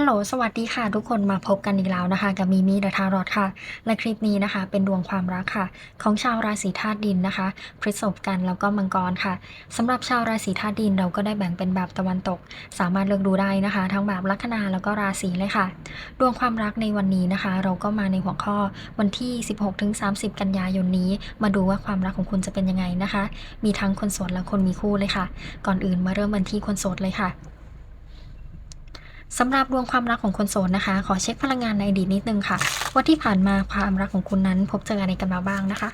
ฮัลโหล สวัสดีค่ะ ทุกคนมาพบกันอีกแล้วนะคะกับมีมีเดอะทารอตค่ะ และคลิปนี้นะคะ เป็นดวงความรักค่ะ ของชาวราศีธาตุดินนะคะพฤษภกันแล้วก็มังกรค่ะสำหรับชาวราศีธาตุดินเราก็ได้แบ่งเป็นแบบตะวันตก สามารถเลือกดูได้นะคะ ทั้งแบบลัคนาแล้วก็ราศีเลยค่ะ ดวงความรักในวันนี้นะคะ เราก็มาในหัวข้อวันที่ 16-30 กันยายนนี้ มาดูว่าความรักของคุณจะเป็นยังไงนะคะ มีทั้งคนโสดและคนมีคู่เลยค่ะ ก่อนอื่นมาเริ่มกันที่คนโสดเลยค่ะ สำหรับดวงความรักของคนโสดนะคะ ขอเช็คพลังงานในอดีตนิดนึงค่ะว่าที่ผ่านมาความรักของคุณนั้นพบเจออะไรกันมาบ้างนะคะ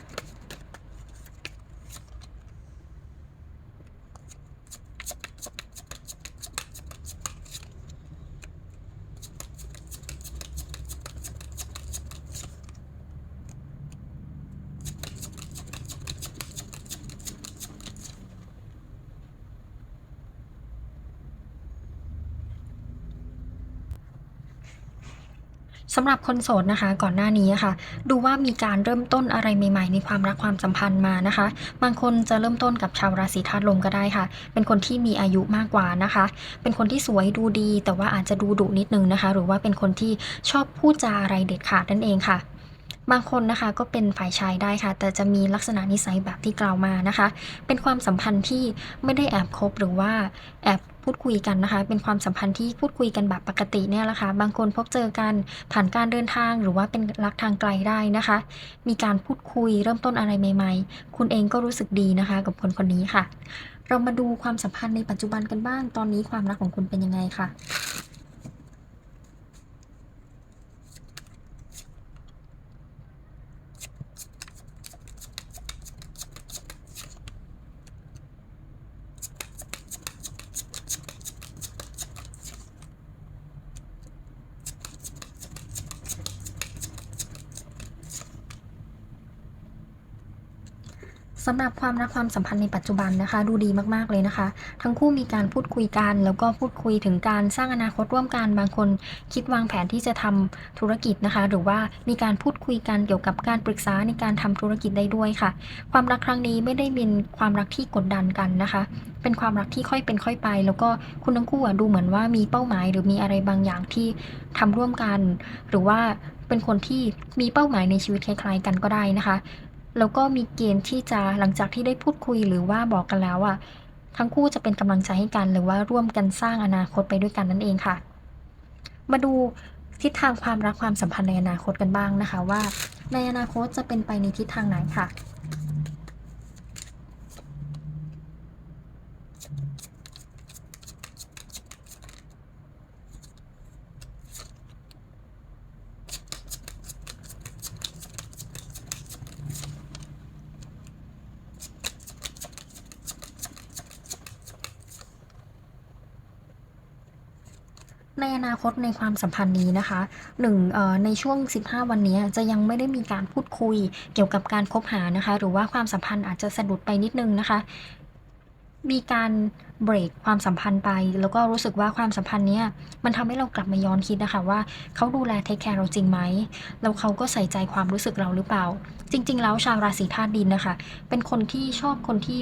สำหรับคนโสดนะคะก่อนหน้านี้อะค่ะ ดูว่ามีการเริ่มต้นอะไรใหม่ๆ ในความรักความสัมพันธ์มานะคะ บางคนจะเริ่มต้นกับชาวราศีธาตุลมก็ได้ค่ะ เป็นคนที่มีอายุมากกว่านะคะ เป็นคนที่สวยดูดี แต่ว่าอาจจะดูดุนิดนึงนะคะ หรือว่าเป็นคนที่ชอบพูดจาอะไรเด็ดขาดนั่นเองค่ะบางคนนะคะก็เป็นฝ่ายชายได้ค่ะ แต่จะมีลักษณะนิสัยแบบที่กล่าวมานะคะ เป็นความสัมพันธ์ที่ไม่ได้แอบคบหรือว่าแอบ พูดคุยกันนะคะ เป็นความสัมพันธ์ที่พูดคุยกันแบบปกติเนี่ยแหละค่ะบางคนพบเจอกันผ่านการเดินทางหรือว่าเป็นรักทางไกลได้นะคะ มีการพูดคุยเริ่มต้นอะไรใหม่ ๆ คุณเองก็รู้สึกดีนะคะ กับคนคนนี้ค่ะ เรามาดูความสัมพันธ์ในปัจจุบันกันบ้าง ตอนนี้ความรักของคุณเป็นยังไงค่ะ สำหรับความรักความสัมพันธ์ในปัจจุบันนะคะ ดูดีมากๆเลยนะคะ ทั้งคู่มีการพูดคุยกัน แล้วก็พูดคุยถึงการสร้างอนาคตร่วมกันบางคน คิดวางแผนที่จะทำธุรกิจนะคะ หรือว่ามีการพูดคุยกันเกี่ยวกับการปรึกษาในการทำธุรกิจได้ด้วยค่ะ ความรักครั้งนี้ไม่ได้เป็นความรักที่กดดันกันนะคะ เป็นความรักที่ค่อยเป็นค่อยไป แล้วก็คุณทั้งคู่ดูเหมือนว่ามีเป้าหมาย หรือมีอะไรบางอย่างที่ทำร่วมกัน หรือว่าเป็นคนที่มีเป้าหมายในชีวิตคล้ายๆกันก็ได้นะคะ แล้วก็มีเกณฑ์ที่จะหลังจากที่ได้พูดคุยหรือว่าบอกกันแล้วอะทั้งคู่จะเป็นกำลังใจให้กัน หรือว่าร่วมกันสร้างอนาคตไปด้วยกันนั่นเองค่ะ มาดูทิศทางความรักความสัมพันธ์ในอนาคตกันบ้างนะคะว่า ในอนาคตจะเป็นไปในทิศทางไหนค่ะ ในอนาคตในความสัมพันธ์นี้นะคะหนึ่งในช่วง 15 วันนี้จะยังไม่ได้มีการพูดคุยเกี่ยวกับการคบหานะคะ หรือว่าความสัมพันธ์อาจจะสะดุดไปนิดนึงนะคะ มีการเบรกความสัมพันธ์ไป แล้วก็รู้สึกว่าความสัมพันธ์เนี้ยมันทำให้เรากลับมาย้อนคิดนะคะว่าเขาดูแลเทคแคร์เราจริงไหมแล้วเขาก็ใส่ใจความรู้สึกเราหรือเปล่า จริง ๆ แล้วชาวราศีธาตุดินนะคะ เป็นคนที่ชอบคนที่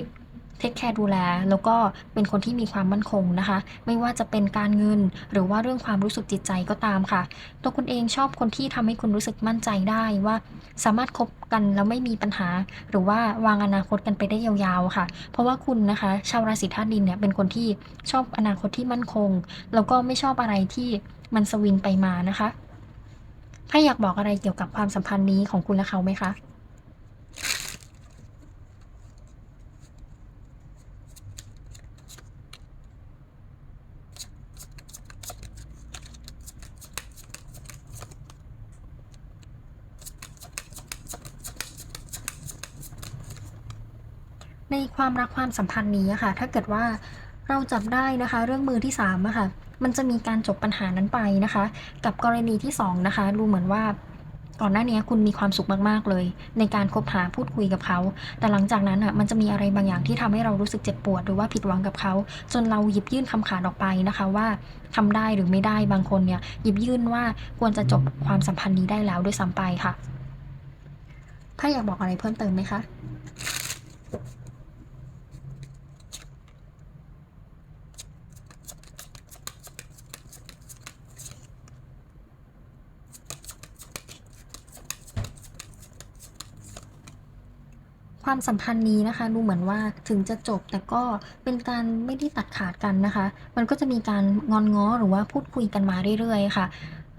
เทคแคร์ดูแล แล้วก็เป็นคนที่มีความมั่นคงนะคะ ไม่ว่าจะเป็นการเงิน หรือว่าเรื่องความรู้สึกจิตใจก็ตามค่ะ ตัวคุณเองชอบคนที่ทำให้คุณรู้สึกมั่นใจได้ว่า สามารถคบกันแล้วไม่มีปัญหา หรือว่าวางอนาคตกันไปได้ยาวๆค่ะ เพราะว่าคุณนะคะ ชาวราศีธาตุดินเนี่ยเป็นคนที่ชอบอนาคตที่มั่นคง แล้วก็ไม่ชอบอะไรที่มันสวิงไปมานะคะ ถ้าอยากบอกอะไรเกี่ยวกับความสัมพันธ์นี้ของคุณและเขาไหมคะ ใน ความรักความสัมพันธ์นี้อะค่ะ ถ้าเกิดว่าเราจับได้นะคะ เรื่องมือที่3อะค่ะ มันจะมีการจบปัญหานั้นไปนะคะ กับกรณีที่ 2 นะคะ ดูเหมือนว่าก่อนหน้านี้คุณมีความสุขมาก ๆ เลย ในการคบหาพูดคุยกับเขา แต่หลังจากนั้นอะมันจะมีอะไรบางอย่างที่ทำให้เรารู้สึกเจ็บปวดหรือว่าผิดหวังกับเขา จนเราหยิบยื่นคำขาดออกไปนะคะว่าทำได้หรือไม่ได้บางคนเนี่ยหยิบยื่นว่าควรจะจบความสัมพันธ์นี้ได้แล้วด้วยซ้ำไปค่ะ ถ้าอยากบอกอะไรเพิ่มเติมไหมคะ ความสัมพันธ์นี้นะคะดูเหมือนว่าถึงจะจบแต่ก็เป็นการไม่ได้ตัดขาดกันนะคะ มันก็จะมีการงอนง้อหรือว่าพูดคุยกันมาเรื่อยๆค่ะ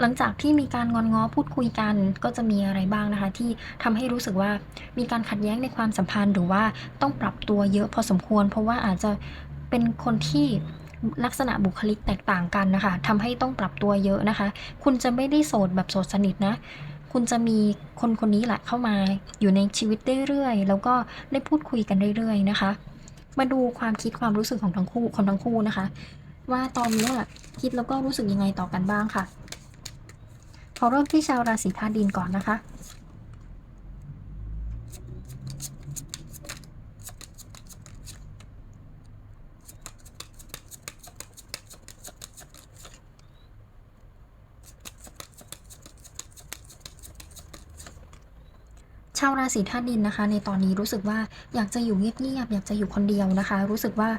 หลังจากที่มีการงอนง้อพูดคุยกันก็จะมีอะไรบ้างนะคะ ที่ทำให้รู้สึกว่ามีการขัดแย้งในความสัมพันธ์หรือว่าต้องปรับตัวเยอะพอสมควร เพราะว่าอาจจะเป็นคนที่ลักษณะบุคลิกแตกต่างกันนะคะทำให้ต้องปรับตัวเยอะนะคะ คุณจะไม่ได้โสดแบบโสดสนิทนะ คุณจะมีคนคนนี้แหละเข้ามาอยู่ในชีวิตเรื่อยๆ แล้วก็ได้พูดคุยกันเรื่อยๆนะคะ มาดูความคิดความรู้สึกของทั้งคู่คนทั้งคู่นะคะ ว่าตอนนี้คิดแล้วก็รู้สึกยังไงต่อกันบ้างค่ะ ขอเริ่มที่ชาวราศีธาตุดินก่อนนะคะาวราศีธาตุดินนะคะ ในตอนนี้รู้สึกว่าอยากจะอยู่เงียบๆอยากจะอยู่คนเดียวนะคะ รู้สึกว่า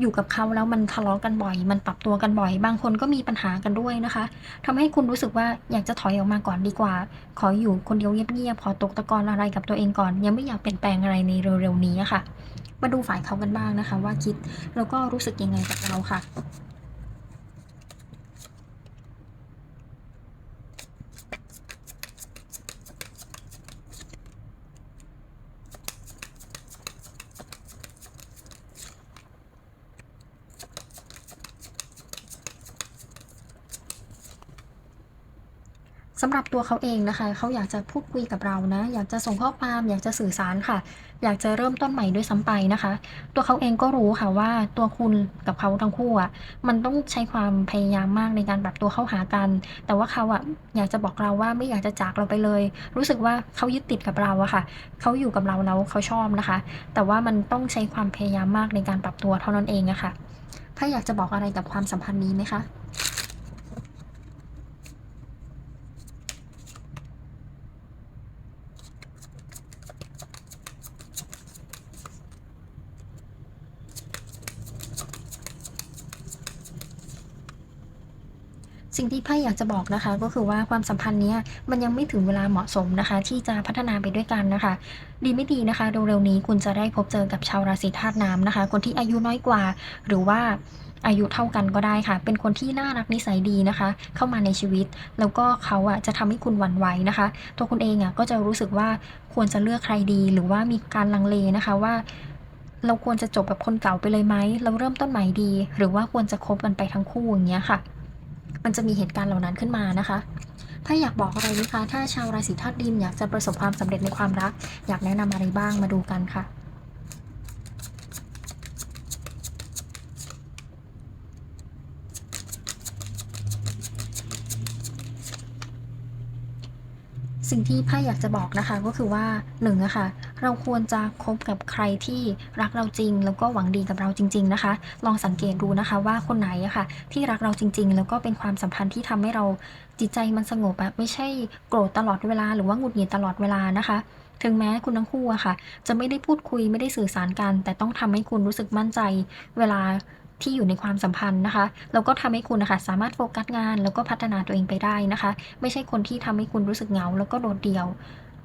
อยู่กับเขาแล้วมันทะเลาะกันบ่อย มันปรับตัวกันบ่อย บางคนก็มีปัญหากันด้วยนะคะทำให้คุณรู้สึกว่าอยากจะถอยออกมาก่อนดีกว่า ขออยู่คนเดียวเงียบๆขอตกตะกอนอะไรกับตัวเองก่อน ยังไม่อยากเปลี่ยนแปลงอะไรในเร็วๆนี้ะค่ะ มาดูฝ่ายเขากันบ้างนะคะ ว่าคิดแล้วก็รู้สึกยังไงกับเราค่ะ สำหรับตัวเขาเองนะคะเขาอยากจะพูดคุยกับเรานะ อยากจะส่งข้อความอยากจะสื่อสารค่ะ อยากจะเริ่มต้นใหม่ด้วยซ้ำไปนะคะ ตัวเขาเองก็รู้ค่ะว่าตัวคุณกับเขาทั้งคู่อะมันต้องใช้ความพยายามมากในการปรับตัวเข้าหากัน แต่ว่าเขาอะอยากจะบอกเราว่าไม่อยากจะจากเราไปเลย รู้สึกว่าเขายึดติดกับเราอะค่ะเขาอยู่กับเราแล้วเขาชอบนะคะ แต่ว่ามันต้องใช้ความพยายามมากในการปรับตัวเท่านั้นเองอะค่ะถ้าอยากจะบอกอะไรกับความสัมพันธ์นี้ไหมคะ ไพ่อยากจะบอกนะคะ ก็คือว่าความสัมพันธ์นี้มันยังไม่ถึงเวลาเหมาะสมนะคะ ที่จะพัฒนาไปด้วยกันนะคะ ดีไม่ดีนะคะเร็วๆนี้คุณจะได้พบเจอกับชาวราศีธาตุน้ำนะคะ คนที่อายุน้อยกว่า หรือว่าอายุเท่ากันก็ได้ค่ะ เป็นคนที่น่ารักนิสัยดีนะคะ เข้ามาในชีวิต แล้วก็เขาอะจะทำให้คุณหวั่นไหวนะคะ ตัวคุณเองอะก็จะรู้สึกว่าควรจะเลือกใครดี หรือว่ามีการลังเลนะคะว่าเราควรจะจบแบบคนเก่าไปเลยไหม เราเริ่มต้นใหม่ดี หรือว่าควรจะคบกันไปทั้งคู่อย่างเงี้ยค่ะ มันจะมีเหตุการณ์เหล่านั้นขึ้นมานะคะ ถ้าอยากบอกอะไรไหมคะ ถ้าชาวราศีธาตุดินอยากจะประสบความสำเร็จในความรัก อยากแนะนำอะไรบ้างมาดูกันค่ะสิ่งที่ไพ่อยากจะบอกนะคะก็คือว่าหนึ่งอะค่ะ เราควรจะคบกับใครที่รักเราจริง แล้วก็หวังดีกับเราจริง ๆนะคะ ลองสังเกตดูนะคะว่าคนไหนอะค่ะที่รักเราจริง ๆ แล้วก็เป็นความสัมพันธ์ที่ทำให้เราจิตใจมันสงบแบบไม่ใช่โกรธตลอดเวลา หรือว่าหงุดหงิดตลอดเวลานะคะถึงแม้คุณทั้งคู่อะค่ะ จะไม่ได้พูดคุยไม่ได้สื่อสารกัน แต่ต้องทำให้คุณรู้สึกมั่นใจ เวลาที่อยู่ในความสัมพันธ์นะคะแล้วก็ทำให้คุณนะคะสามารถโฟกัสงาน แล้วก็พัฒนาตัวเองไปได้นะคะ ไม่ใช่คนที่ทำให้คุณรู้สึกเหงา แล้วก็โดดเดี่ยว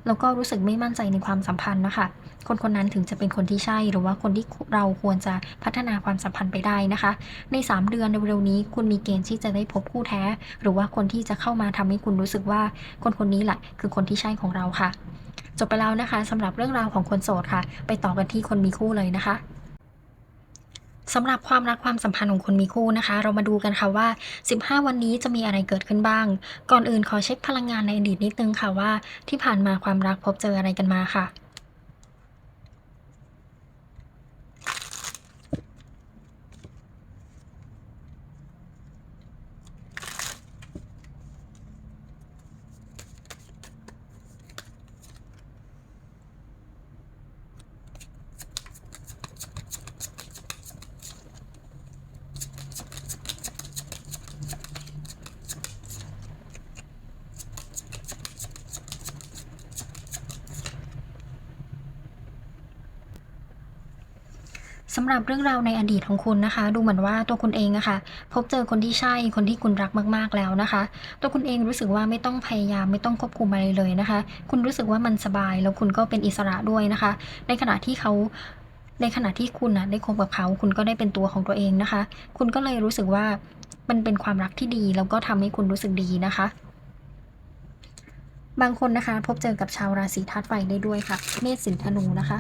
แล้วก็รู้สึกไม่มั่นใจในความสัมพันธ์นะคะคนคนนั้นถึงจะเป็นคนที่ใช่หรือว่าคนที่เราควรจะพัฒนาความสัมพันธ์ไปได้นะคะ ใน 3 เดือนเร็วๆนี้ คุณมีเกณฑ์ที่จะได้พบคู่แท้ หรือว่าคนที่จะเข้ามาทำให้คุณรู้สึกว่าคนคนนี้แหละคือคนที่ใช่ของเราค่ะ จบไปแล้วนะคะสำหรับเรื่องราวของคนโสดค่ะ ไปต่อกันที่คนมีคู่เลยนะคะ สำหรับความรักความสัมพันธ์ของคนมีคู่นะคะ เรามาดูกันค่ะว่า 15 วันนี้จะมีอะไรเกิดขึ้นบ้าง ก่อนอื่นขอเช็คพลังงานในอดีตนิดนึงค่ะว่า ที่ผ่านมาความรักพบเจออะไรกันมาค่ะ สำหรับเรื่องราวในอดีตของคุณนะคะ ดูเหมือนว่าตัวคุณเองอะค่ะ พบเจอคนที่ใช่คนที่คุณรักมากๆแล้วนะคะ ตัวคุณเองรู้สึกว่าไม่ต้องพยายามไม่ต้องควบคุมอะไรเลยนะคะ คุณรู้สึกว่ามันสบายแล้วคุณก็เป็นอิสระด้วยนะคะ ในขณะที่เขาในขณะที่คุณนะได้คบกับเขา คุณก็ได้เป็นตัวของตัวเองนะคะ คุณก็เลยรู้สึกว่ามันเป็นความรักที่ดีแล้วก็ทำให้คุณรู้สึกดีนะคะ บางคนนะคะ พบเจอกับชาวราศีธาตุไฟได้ด้วยค่ะ เมษสิงห์ธนูนะคะ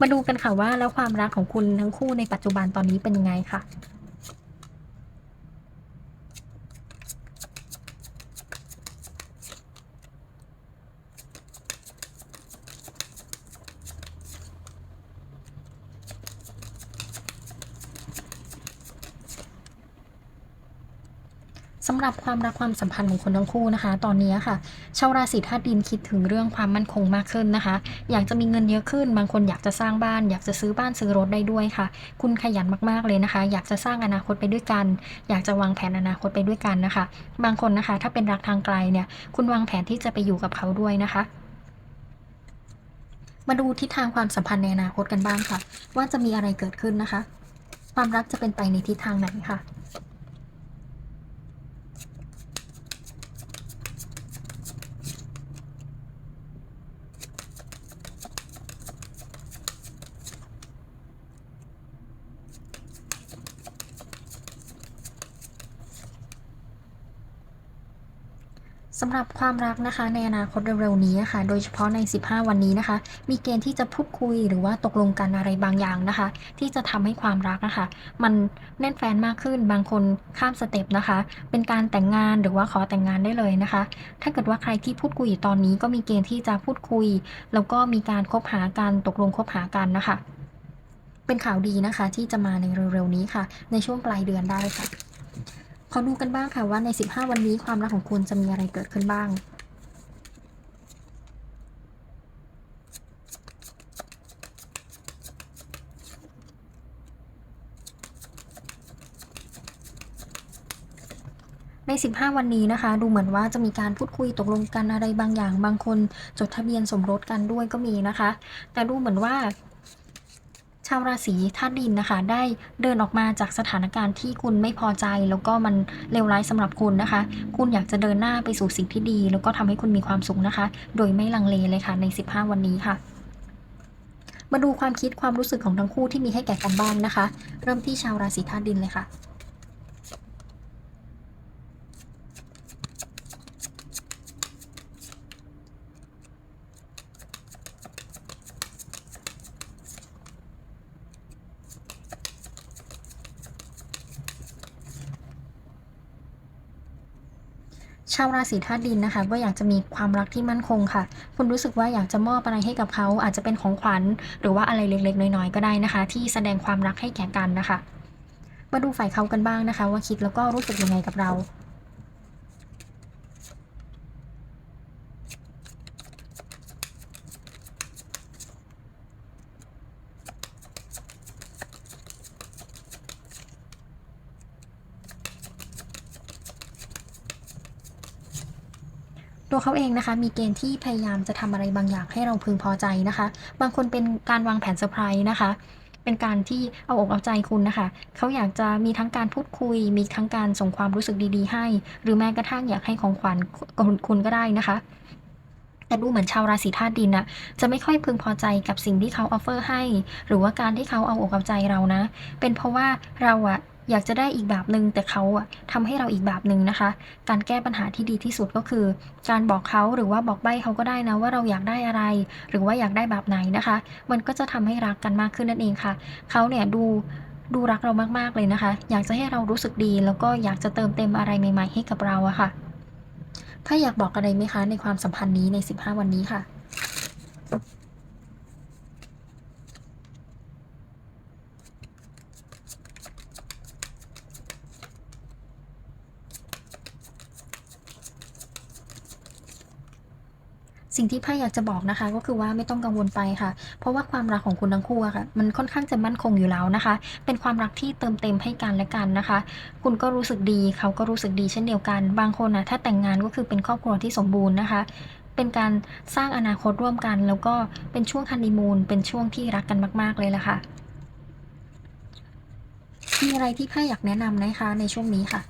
มาดูกันค่ะว่าแล้วความรักของคุณทั้งคู่ในปัจจุบันตอนนี้เป็นยังไงค่ะ สำหรับความรักความสัมพันธ์ของคนทั้งคู่นะคะ ตอนนี้ค่ะ ชาวราศีธาตุดินคิดถึงเรื่องความมั่นคงมากขึ้นนะคะ อยากจะมีเงินเยอะขึ้น บางคนอยากจะสร้างบ้าน อยากจะซื้อบ้านซื้อรถได้ด้วยค่ะ คุณขยันมากๆเลยนะคะ อยากจะสร้างอนาคตไปด้วยกัน อยากจะวางแผนอนาคตไปด้วยกันนะคะ บางคนนะคะ ถ้าเป็นรักทางไกลเนี่ย คุณวางแผนที่จะไปอยู่กับเขาด้วยนะคะมาดูทิศทางความสัมพันธ์ในอนาคตกันบ้างค่ะ ว่าจะมีอะไรเกิดขึ้นนะคะ ความรักจะเป็นไปในทิศทางไหนค่ะำหรับความรักนะคะในอนาคตเร็วๆนี้ค่ะโดยเฉพาะใน 15 วันนี้นะคะ มีเกณฑ์ที่จะพูดคุยหรือว่าตกลงกันอะไรบางอย่างนะคะ ที่จะทำให้ความรักนะคะ มันแน่นแฟนมากขึ้นบางคนข้ามสเต็ปนะคะ เป็นการแต่งงานหรือว่าขอแต่งงานได้เลยนะคะ ถ้าเกิดว่าใครที่พูดคุยอยู่ตอนนี้ก็มีเกณฑ์ที่จะพูดคุย แล้วก็มีการคบหากันตกลงคบหากันนะคะ เป็นข่าวดีนะคะที่จะมาในเร็วๆนี้ค่ะ ในช่วงปลายเดือนได้ค่ะ ขอดูกันบ้างค่ะว่าใน 15 วันนี้ความรักของคุณจะมีอะไรเกิดขึ้นบ้าง ใน 15 วันนี้นะคะ ดูเหมือนว่าจะมีการพูดคุยตกลงกันอะไรบางอย่าง บางคนจดทะเบียนสมรสกันด้วยก็มีนะคะ แต่ดูเหมือนว่า ชาวราศีธาตุดินนะคะ ได้เดินออกมาจากสถานการณ์ที่คุณไม่พอใจ แล้วก็มันเลวร้ายสำหรับคุณนะคะ คุณอยากจะเดินหน้าไปสู่สิ่งที่ดี แล้วก็ทำให้คุณมีความสุขนะคะ โดยไม่ลังเลเลยค่ะใน 15 วันนี้ค่ะมาดูความคิดความรู้สึกของทั้งคู่ที่มีให้แก่กันบ้างนะคะ เริ่มที่ชาวราศีธาตุดินเลยค่ะ ชาวราศีธาตุดินนะคะ ก็อยากจะมีความรักที่มั่นคงค่ะ คุณรู้สึกว่าอยากจะมอบอะไรให้กับเขา อาจจะเป็นของขวัญ หรือว่าอะไรเล็กๆ น้อยๆ ก็ได้นะคะ ที่แสดงความรักให้แก่กันนะคะ มาดูฝ่ายเขากันบ้างนะคะ ว่าคิดแล้วก็รู้สึกยังไงกับเรา ตัวเขาเองนะคะ มีเกณฑ์ที่พยายามจะทำอะไรบางอย่างให้เราพึงพอใจนะคะ บางคนเป็นการวางแผนเซอร์ไพรส์นะคะ เป็นการที่เอาอกเอาใจคุณนะคะ เขาอยากจะมีทั้งการพูดคุย มีทั้งการส่งความรู้สึกดี ๆ ให้ หรือแม้กระทั่งอยากให้ของขวัญคุณคุณก็ได้นะคะแต่ดูเหมือนชาวราศีธาตุดินนะจะไม่ค่อยพึงพอใจกับสิ่งที่เขาออฟเฟอร์ให้ หรือว่าการที่เขาเอาอกเอาใจเรานะ เป็นเพราะว่าเราอะ อยากจะได้อีกแบบหนึ่งแต่เขาอะทำให้เราอีกแบบหนึ่งนะคะ การแก้ปัญหาที่ดีที่สุดก็คือ การบอกเขาหรือว่าบอกใบ้เขาก็ได้นะว่าเราอยากได้อะไร หรือว่าอยากได้แบบไหนนะคะ มันก็จะทำให้รักกันมากขึ้นนั่นเองค่ะเขาเนี่ยดูดูรักเรามากๆเลยนะคะ อยากจะให้เรารู้สึกดี แล้วก็อยากจะเติมเต็มอะไรใหม่ ๆ ให้กับเราอะค่ะ ถ้าอยากบอกอะไรไหมคะในความสัมพันธ์นี้ใน 15 วันนี้ค่ะ สิ่งที่ไพ่อยากจะบอกนะคะ ก็คือว่าไม่ต้องกังวลไปค่ะ เพราะว่าความรักของคุณทั้งคู่อะค่ะ มันค่อนข้างจะมั่นคงอยู่แล้วนะคะ เป็นความรักที่เติมเต็มให้กันและกันนะคะ คุณก็รู้สึกดีเขาก็รู้สึกดีเช่นเดียวกัน บางคนนะถ้าแต่งงานก็คือเป็นครอบครัวที่สมบูรณ์นะคะเป็นการสร้างอนาคตร่วมกัน แล้วก็เป็นช่วงฮันนีมูนเป็นช่วงที่รักกันมาก ๆ เลยล่ะค่ะมีอะไรที่ไพ่อยากแนะนำนะคะในช่วงนี้ค่ะ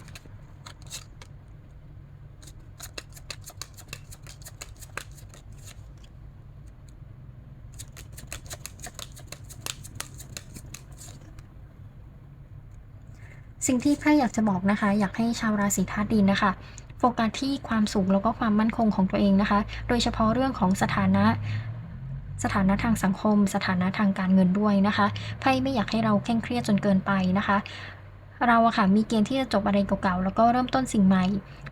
สิ่งที่ไพ่อยากจะบอกนะคะ อยากให้ชาวราศีธาตุดินนะคะโฟกัสที่ความสูงแล้วก็ความมั่นคงของตัวเองนะคะ โดยเฉพาะเรื่องของสถานะสถานะทางสังคม สถานะทางการเงินด้วยนะคะไพ่ไม่อยากให้เราเคร่งเครียดจนเกินไปนะคะ เราอะค่ะมีเกณฑ์ที่จะจบอะไรเก่าๆแล้วก็เริ่มต้นสิ่งใหม่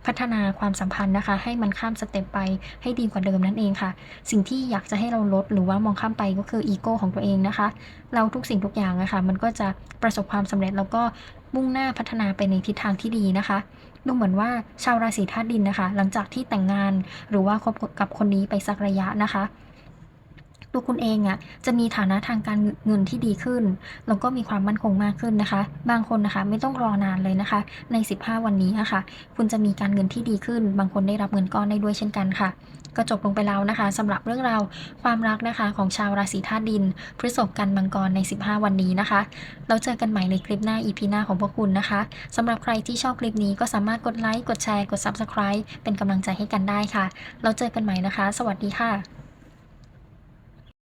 พัฒนาความสัมพันธ์นะคะ ให้มันข้ามสเต็ปไปให้ดีกว่าเดิมนั่นเองค่ะ สิ่งที่อยากจะให้เราลดหรือว่ามองข้ามไปก็คืออีโก้ของตัวเองนะคะ เราทุกสิ่งทุกอย่างอะค่ะมันก็จะประสบความสำเร็จแล้วก็ มุ่งหน้าพัฒนาไปในทิศทางที่ดีนะคะดูเหมือนว่าชาวราศีธาตุดินนะคะ หลังจากที่แต่งงานหรือว่าคบกับคนนี้ไปสักระยะนะคะ ตัวคุณเองอะจะมีฐานะทางการเงินที่ดีขึ้น แล้วก็มีความมั่นคงมากขึ้นนะคะ บางคนนะคะไม่ต้องรอนานเลยนะคะ ใน 15 วันนี้อะค่ะคุณจะมีการเงินที่ดีขึ้น บางคนได้รับเงินก้อนได้ด้วยเช่นกันค่ะ ก็จบลงไปแล้วนะคะสำหรับเรื่องราวความรักนะคะของชาวราศีธาตุดิน พฤษภกันมังกรใน 15 วันนี้นะคะ เราเจอกันใหม่ในคลิปหน้า EP หน้าของพวกคุณนะคะสำหรับใครที่ชอบคลิปนี้ก็สามารถกดไลค์กดแชร์กด Subscribe เป็นกำลังใจให้กันได้ค่ะ เราเจอกันใหม่นะคะ สวัสดีค่ะ